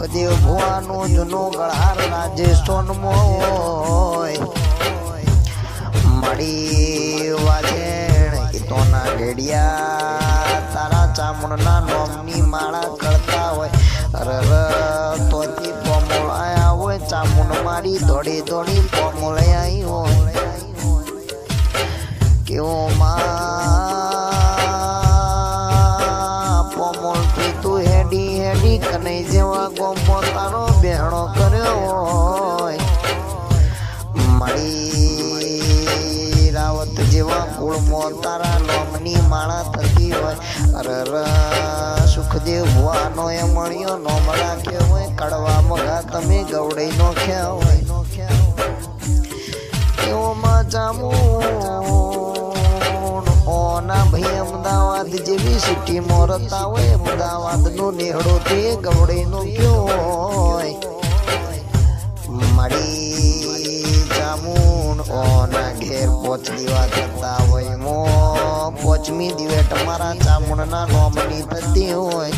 સુખદેવ ભુવાનો જૂનો ગળહાર રાજસ્થાનમાં હોય. મળી વાજેણ હિતોના ઘેડિયા. તારા ચામુંડના નોમની માળા કરતા હોય. રર તોથી પોમોળ આયા હોય. ચામુંડ મારી દોડી દોડી પોમોળ આવી હોય. કેવો માં કનઈ જેવા ગોમ તારો બેહણો કર્યો હોય. મળી રાવત જેવા કુળમાં તારા નોમની માળા થતી હોય. અરે સુખદેવ ભુવાનો એ મળ્યો નોમ રાખ્યો હોય. કડવા મગા તમે ગવડઈ નોખ્યા હોય. અમદાવાદ જેવી સિટીમાં અમદાવાદ હોય, અમદાવાદનો નેહડો તે ગવડઈનો કયો હોય મળી જામુન ઓના ઘેર પોચ દીવા કરતા હોય, મો પોચમી દિવે તમારા ચામુંડના નોમની થતી હોય.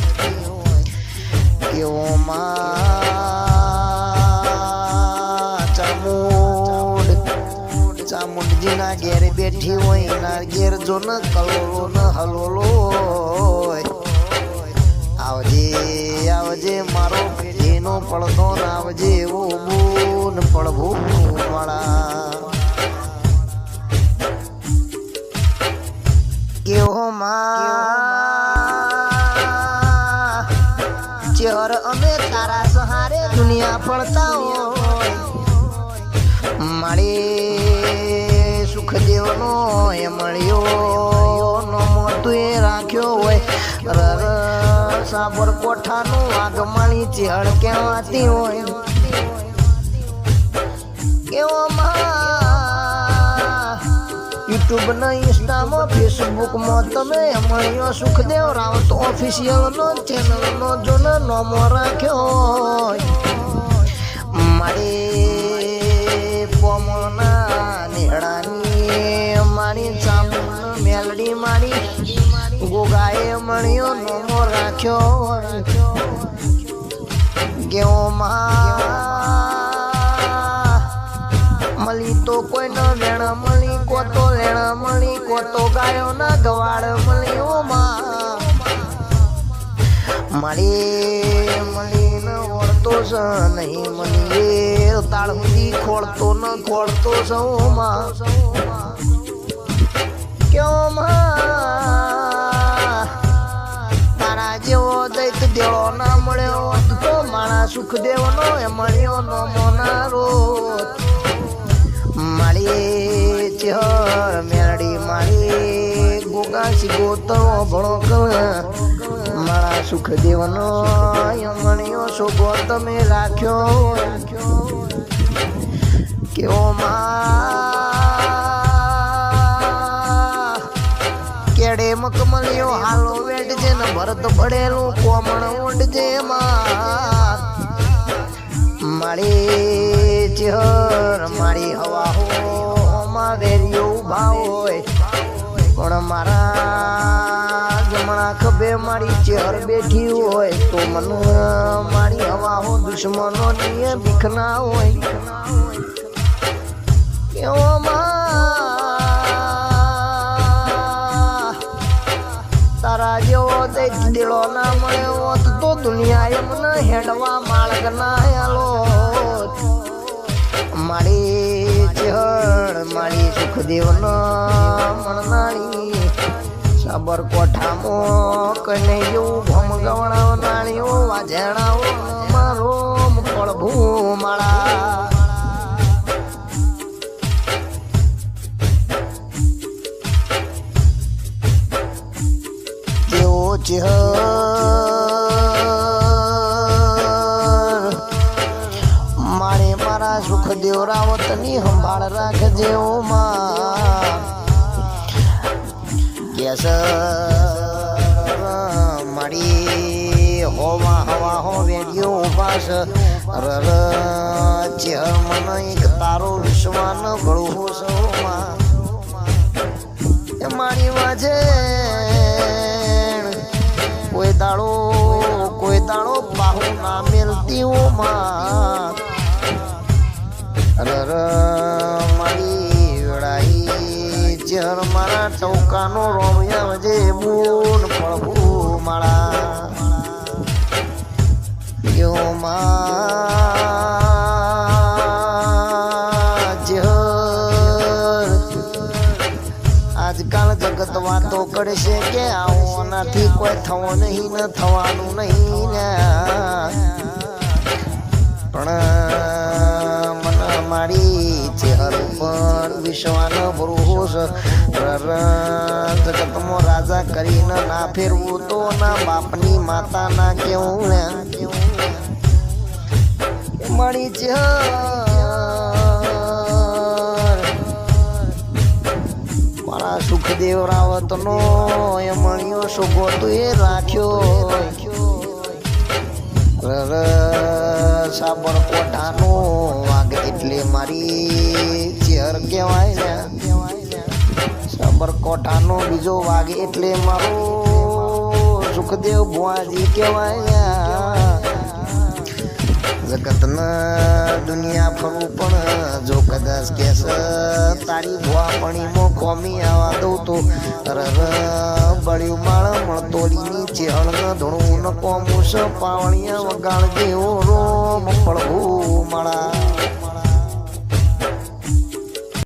કેવોમાં ચામુંડજીના ઘેર બેઠી હોય, એના ઘેર જો ન કલોલો, ન હલોલો આવજે આવજે, મારો પેઢીનો પડદો ન આવજે એવો બૂન પડભૂ વાળા. કેવો માં ચેહર અમે તારા સહારે દુનિયા પડતા હોય. એ મળ્યો નમો તું એ રાખ્યો હોય. રર સાબર કોઠાનું આગમાણી ચેહળ કહેવાતી હોય. કેવો યુટ્યુબ ના ઇન્સ્ટામાં, ફેસબુકમાં તમે મળ્યો સુખદેવ રાવત ઓફિશિયલ નો ચેનલ નો જો ને નોમો રાખ્યો હોય. મારે મળ્યો નોમો રાખ્યો હોય કેવો મળી તો કોઈ ન વેણ મળી કો તો વેણ મળી કો તો ગાયો ના ગવાડ મળી ઓ માં મળી મળી ન ઓળતો સ નહીં મળી તાળ સુધી ખોળતો ન ખોળતો સૌ માં ક્યો માં જેવો દૈત દેવો ના મળ્યો તો માણા સુખદેવનો એ મળ્યો નો મોનારો મારી ચહર, મેરડી માળી ગોગાસી ગોતરો ભણો કર મારા સુખદેવનો યમણીઓ શોભો તમે રાખ્યો. કેવો માં કેડે મકમલિયો હાલો વેડજે ને ભરત પડેલું કોમણ ઓડજે માં મારી ચહર, મારી હવા હો માં વેરિયો ઊભા હોય. પણ મારા જમણા ખભે મારી ચેહર બેઠી હોય તો મને મારી હવા હો દુશ્મનો ની બીખના હોય. દિલો ના મળ્યો તો દુનિયા એમને હેડવા માળક ના હેલો મારી ચહળ મારી સુખદેવ મણનાળી સાબરકોઠામાં કને જેવું ભમ ગવણાવનાળીઓ વાજેણાઓ જેવો ચહેર મારે મારા સુખદેવ રાવતની સંભાળ રાખજે ઓ કેસ મારી હોવા હવા હો વેડિયો ઉપાસ. રર ચહેર મને તારો વિશ્વાન ભળવું સૌમાં મારી વાજે દાડો, કોઈ દાડો બાહુ ના માં. રર, મારી વેળાઈ ચેર મારા ટોકાનો રોમિયા જે બૂન પ્રભુ માળા. યો માં આજકાલ જગત વાતો કરશે કે આઓનાથી કોઈ થવો નહીં, ને થવાનું નહીં ને. પણ મને મારી ચહેર ઉપર વિશ્વાન ભરોસ. જગતમાં રાજા કરીને ના ફેરવું તો ના બાપની માતા ના કેવું ને. મારી ચહેર મારા નો એ મણિયો સુગો તું એ રાખ્યો રર સાબરકોટાનો વાઘ એટલે મારી ચેર કહેવાય ને. સાબરકોટાનો બીજો વાઘ એટલે મારો સુખદેવ ભુવાજી કહેવાય ને. જગતના દુનિયા ફરવું પણ જો કદાચ કેસ, તારી ભુવાપણીમાં કોમી આવા દઉં તો રર બળ્યું માળ મળતોડીની ચેહળ ન ન કોમું પાવણિયા વગાડ જેવો રોમ પડવું માળા.